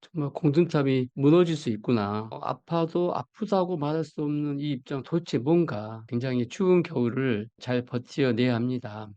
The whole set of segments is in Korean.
정말 공든탑이 무너질 수 있구나. 어, 아파도 아프다고 말할 수 없는 이 입장 도대체 뭔가 굉장히 추운 겨울을 잘 버텨내야 합니다.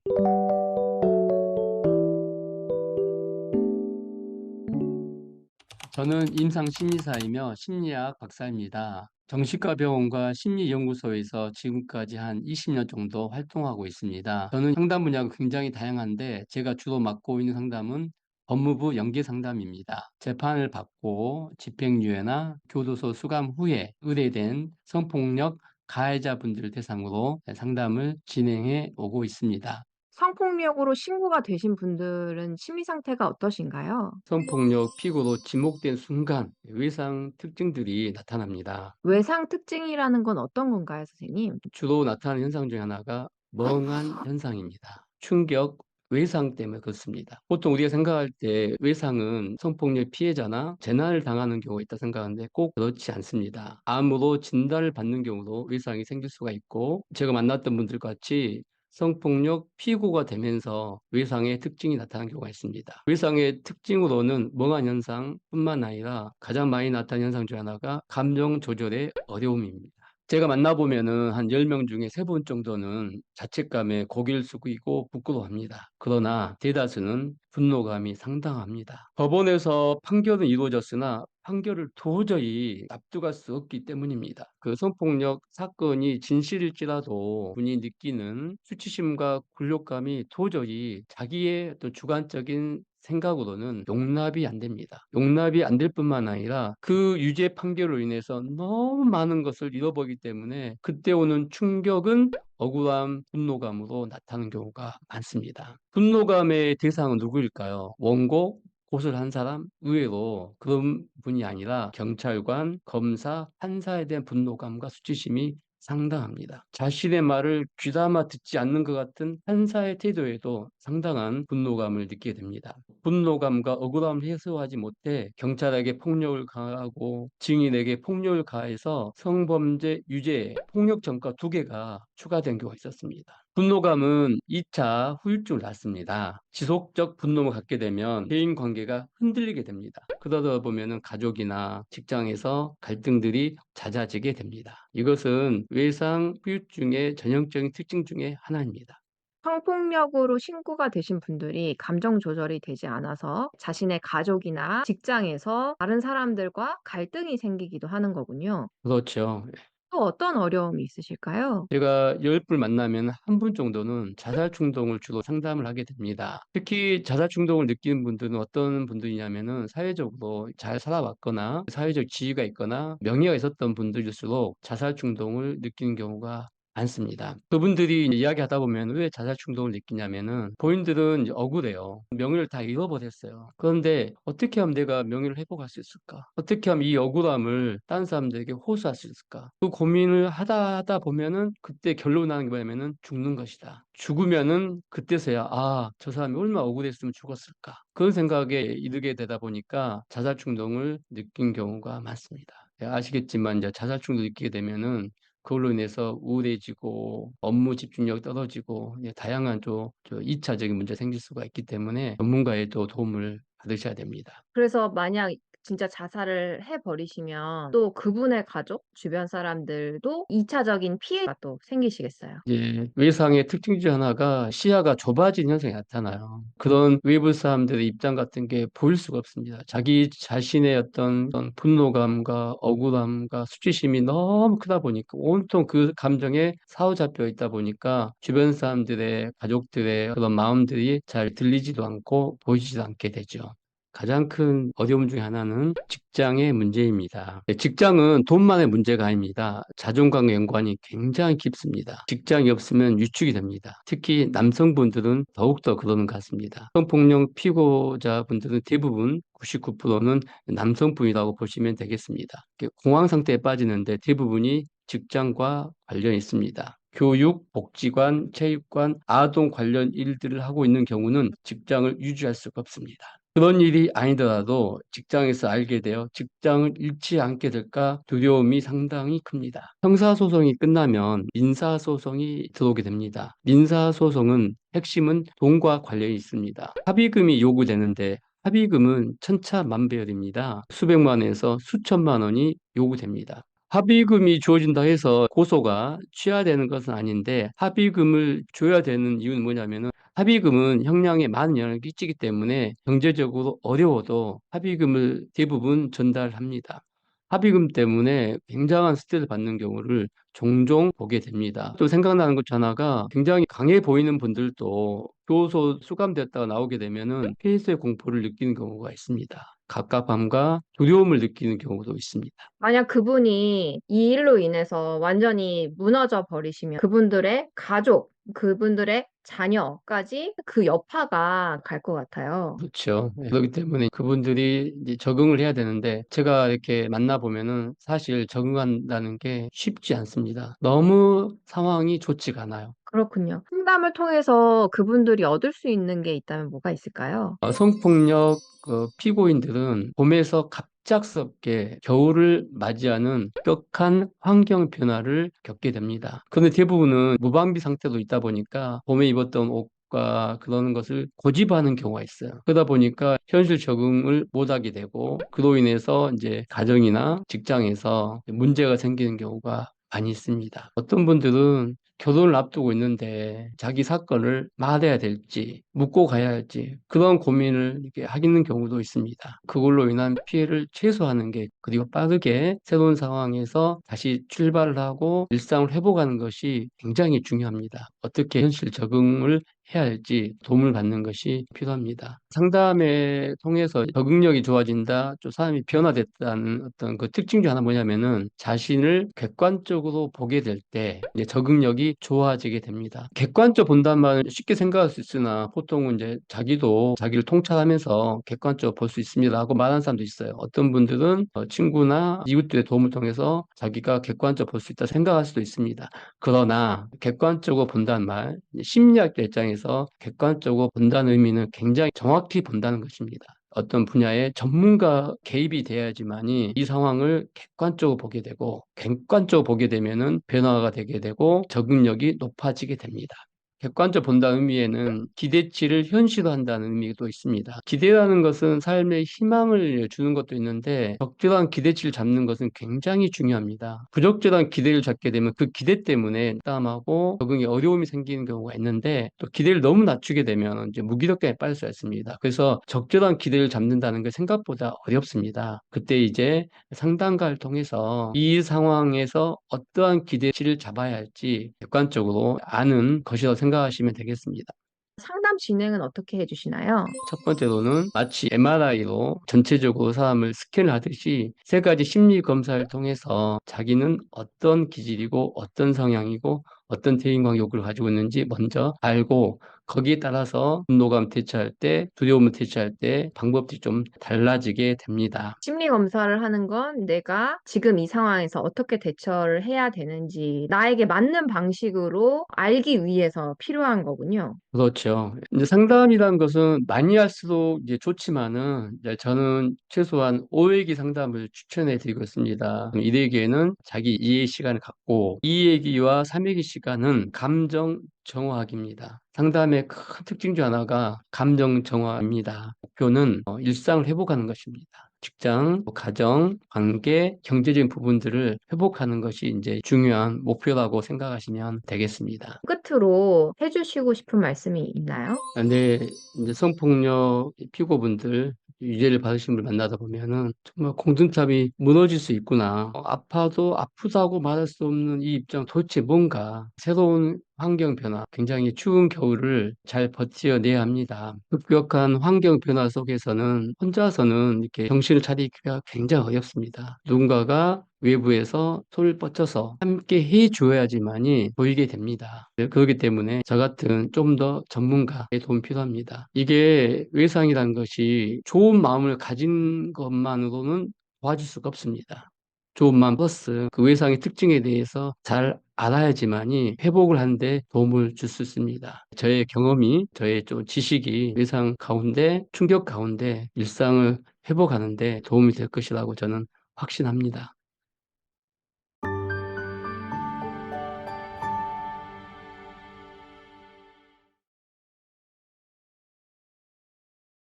저는 임상심리사이며 심리학 박사입니다. 정신과 병원과 심리연구소에서 지금까지 한 20년 정도 활동하고 있습니다. 저는 상담 분야가 굉장히 다양한데 제가 주로 맡고 있는 상담은 법무부 연계 상담입니다. 재판을 받고 집행유예나 교도소 수감 후에 의뢰된 성폭력 가해자분들을 대상으로 상담을 진행해 오고 있습니다. 성폭력으로 신고가 되신 분들은 심리 상태가 어떠신가요? 성폭력 피고로 지목된 순간 외상 특징들이 나타납니다. 외상 특징이라는 건 어떤 건가요, 선생님? 주로 나타나는 현상 중 하나가 멍한 현상입니다. 충격, 외상 때문에 그렇습니다. 보통 우리가 생각할 때 외상은 성폭력 피해자나 재난을 당하는 경우가 있다 생각하는데 꼭 그렇지 않습니다. 암으로 진단을 받는 경우도 외상이 생길 수가 있고 제가 만났던 분들 같이 성폭력 피고가 되면서 외상의 특징이 나타나는 경우가 있습니다. 외상의 특징으로는 멍한 현상뿐만 아니라 가장 많이 나타나는 현상 중 하나가 감정 조절의 어려움입니다. 제가 만나보면은 한 10명 중에 3분 정도는 자책감에 고개를 숙이고 부끄러워합니다. 그러나 대다수는 분노감이 상당합니다. 법원에서 판결은 이루어졌으나 판결을 도저히 납득할 수 없기 때문입니다. 그 성폭력 사건이 진실일지라도 본인이 느끼는 수치심과 굴욕감이 도저히 자기의 또 주관적인 생각으로는 용납이 안 됩니다. 용납이 안 될 뿐만 아니라 그 유죄 판결로 인해서 너무 많은 것을 잃어버리기 때문에 그때 오는 충격은 억울함, 분노감으로 나타나는 경우가 많습니다. 분노감의 대상은 누구일까요? 원고, 고소를 한 사람? 의외로 그런 분이 아니라 경찰관, 검사, 판사에 대한 분노감과 수치심이 상당합니다. 자신의 말을 귀담아 듣지 않는 것 같은 판사의 태도에도 상당한 분노감을 느끼게 됩니다. 분노감과 억울함을 해소하지 못해 경찰에게 폭력을 가하고 증인에게 폭력을 가해서 성범죄 유죄, 폭력 전과 두 개가 추가된 경우가 있었습니다. 분노감은 2차 후유증을 낳습니다. 지속적 분노를 갖게 되면 대인 관계가 흔들리게 됩니다. 그러다 보면 가족이나 직장에서 갈등들이 잦아지게 됩니다. 이것은 외상 후유증의 전형적인 특징 중에 하나입니다. 성폭력으로 신고가 되신 분들이 감정 조절이 되지 않아서 자신의 가족이나 직장에서 다른 사람들과 갈등이 생기기도 하는 거군요. 그렇죠. 또 어떤 어려움이 있으실까요? 제가 10분 만나면 한분 정도는 자살 충동을 주로 상담을 하게 됩니다. 특히 자살 충동을 느끼는 분들은 어떤 분들이냐면은 사회적으로 잘 살아왔거나 사회적 지위가 있거나 명예가 있었던 분들일수록 자살 충동을 느끼는 경우가 많습니다. 그분들이 이야기하다 보면 왜 자살 충동을 느끼냐면은 본인들은 억울해요. 명예를 다 잃어버렸어요. 그런데 어떻게 하면 내가 명예를 회복할 수 있을까? 어떻게 하면 이 억울함을 다른 사람들에게 호소할 수 있을까? 그 고민을 하다 하다 보면은 그때 결론 나는 게 뭐냐면은 죽는 것이다. 죽으면은 그때서야 아, 저 사람이 얼마나 억울했으면 죽었을까? 그런 생각에 이르게 되다 보니까 자살 충동을 느낀 경우가 많습니다. 예, 아시겠지만 이제 자살 충동 느끼게 되면은 그걸로 인해서 우울해지고 업무 집중력이 떨어지고 예, 다양한 좀 2차적인 문제가 생길 수가 있기 때문에 전문가의 또 도움을 받으셔야 됩니다. 그래서 만약 진짜 자살을 해 버리시면 또 그분의 가족, 주변 사람들도 2 차적인 피해가 또 생기시겠어요. 예, 외상의 특징 중 하나가 시야가 좁아진 현상이 나타나요. 그런 외부 사람들의 입장 같은 게 보일 수가 없습니다. 자기 자신의 어떤 어떤 분노감과 억울함과 수치심이 너무 크다 보니까 온통 그 감정에 사로잡혀 있다 보니까 주변 사람들의 가족들의 그런 마음들이 잘 들리지도 않고 보이지도 않게 되죠. 가장 큰 어려움 중에 하나는 직장의 문제입니다. 네, 직장은 돈만의 문제가 아닙니다. 자존감과 연관이 굉장히 깊습니다. 직장이 없으면 유축이 됩니다. 특히 남성분들은 더욱더 그러는 것 같습니다. 성폭력 피고자분들은 대부분 99%는 남성분이라고 보시면 되겠습니다. 공황 상태에 빠지는데 대부분이 직장과 관련이 있습니다. 교육, 복지관, 체육관, 아동 관련 일들을 하고 있는 경우는 직장을 유지할 수가 없습니다. 그런 일이 아니더라도 직장에서 알게 되어 직장을 잃지 않게 될까 두려움이 상당히 큽니다. 형사소송이 끝나면 민사소송이 들어오게 됩니다. 민사소송은 핵심은 돈과 관련이 있습니다. 합의금이 요구되는데 합의금은 천차만별입니다. 수백만 원에서 수천만 원이 요구됩니다. 합의금이 주어진다 해서 고소가 취하되는 것은 아닌데 합의금을 줘야 되는 이유는 뭐냐면은 합의금은 형량에 많은 영향을 끼치기 때문에 경제적으로 어려워도 합의금을 대부분 전달합니다. 합의금 때문에 굉장한 스트레스 받는 경우를 종종 보게 됩니다. 또 생각나는 것 하나가 굉장히 강해 보이는 분들도 교도소 수감됐다가 나오게 되면은 폐쇄 공포를 느끼는 경우가 있습니다. 갑갑함과 두려움을 느끼는 경우도 있습니다. 만약 그분이 이 일로 인해서 완전히 무너져 버리시면 그분들의 가족, 그분들의 자녀까지 그 여파가 갈 것 같아요. 그렇죠. 예, 그렇기 때문에 그분들이 이제 적응을 해야 되는데 제가 이렇게 만나보면은 사실 적응한다는 게 쉽지 않습니다. 너무 상황이 좋지가 않아요. 그렇군요. 상담을 통해서 그분들이 얻을 수 있는 게 있다면 뭐가 있을까요? 어, 성폭력 그 피고인들은 봄에서 갑작스럽게 겨울을 맞이하는 급격한 환경 변화를 겪게 됩니다. 그런데 대부분은 무방비 상태도 있다 보니까 봄에 입었던 옷과 그런 것을 고집하는 경우가 있어요. 그러다 보니까 현실 적응을 못하게 되고 그로 인해서 이제 가정이나 직장에서 문제가 생기는 경우가 많이 있습니다. 어떤 분들은 결혼을 앞두고 있는데 자기 사건을 말해야 될지 묻고 가야 할지 그런 고민을 이렇게 하기는 경우도 있습니다. 그걸로 인한 피해를 최소화하는 게 그리고 빠르게 새로운 상황에서 다시 출발을 하고 일상을 회복하는 것이 굉장히 중요합니다. 어떻게 현실 적응을 해야 할지 도움을 받는 것이 필요합니다. 상담에 통해서 적응력이 좋아진다, 좀 사람이 변화됐다는 어떤 그 특징 중 하나 뭐냐면은 자신을 객관적으로 보게 될 때 적응력이 좋아지게 됩니다. 객관적 말은 쉽게 생각할 수 있으나 보통은 이제 자기도 자기를 통찰하면서 객관적으로 볼 수 있습니다 하고 말하는 사람도 있어요. 어떤 분들은 어, 친구나 이웃들의 도움을 통해서 자기가 객관적으로 볼 수 있다 생각할 수도 있습니다. 그러나 객관적으로 본다는 말, 심리학자 입장에서 객관적으로 본다는 의미는 굉장히 정확히 본다는 것입니다. 어떤 분야의 전문가 개입이 돼야지만이 이 상황을 객관적으로 보게 되고 객관적으로 보게 되면은 변화가 되게 되고 적응력이 높아지게 됩니다. 객관적 본다는 의미에는 기대치를 현실화한다는 의미도 있습니다. 기대라는 것은 삶에 희망을 주는 것도 있는데 적절한 기대치를 잡는 것은 굉장히 중요합니다. 부적절한 기대를 잡게 되면 그 기대 때문에 부담하고 적응에 어려움이 생기는 경우가 있는데 또 기대를 너무 낮추게 되면 이제 무기력감에 빠질 수가 있습니다. 그래서 적절한 기대를 잡는다는 게 생각보다 어렵습니다. 그때 이제 상담가를 통해서 이 상황에서 어떠한 기대치를 잡아야 할지 객관적으로 아는 것이라고 생각 하시면 되겠습니다. 상담 진행은 어떻게 해주시나요? 첫 번째로는 마치 MRI로 전체적으로 사람을 스캔을 하듯이 세 가지 심리 검사를 통해서 자기는 어떤 기질이고 어떤 성향이고 어떤 대인관 욕구를 가지고 있는지 먼저 알고 거기에 따라서 분노감 대처할 때, 두려움을 대처할 때 방법들이 좀 달라지게 됩니다. 심리 검사를 하는 건 내가 지금 이 상황에서 어떻게 대처를 해야 되는지 나에게 맞는 방식으로 알기 위해서 필요한 거군요. 그렇죠. 이제 상담이라는 것은 많이 할수록 이제 좋지만은 이제 저는 최소한 5회기 상담을 추천해 드리고 있습니다. 1회기에는 자기 이해 시간을 갖고 2회기와 3회기 시간은 감정 정화학입니다. 상담의 큰 특징 중 하나가 감정 정화입니다. 목표는 어, 일상을 회복하는 것입니다. 직장, 뭐 가정, 관계, 경제적인 부분들을 회복하는 것이 이제 중요한 목표라고 생각하시면 되겠습니다. 끝으로 해주시고 싶은 말씀이 있나요? 근데 이제 성폭력 피고분들 유죄를 받으신 분을 만나다 보면은 정말 공든탑이 무너질 수 있구나. 어, 아파도 아프다고 말할 수 없는 이 입장 도대체 뭔가 새로운 환경 변화, 굉장히 추운 겨울을 잘 버텨내야 합니다. 급격한 환경 변화 속에서는 혼자서는 이렇게 정신을 차리기가 굉장히 어렵습니다. 누군가가 외부에서 손을 뻗쳐서 함께 해줘야지만이 보이게 됩니다. 네, 그렇기 때문에 저 같은 좀 더 전문가의 도움이 필요합니다. 이게 외상이라는 것이 좋은 마음을 가진 것만으로는 도와줄 수가 없습니다. 좋은 마음 플러스 그 외상의 특징에 대해서 잘 알아야지만이 회복을 하는데 도움을 줄 수 있습니다. 저의 경험이, 저의 좀 지식이 외상 가운데, 충격 가운데 일상을 회복하는데 도움이 될 것이라고 저는 확신합니다.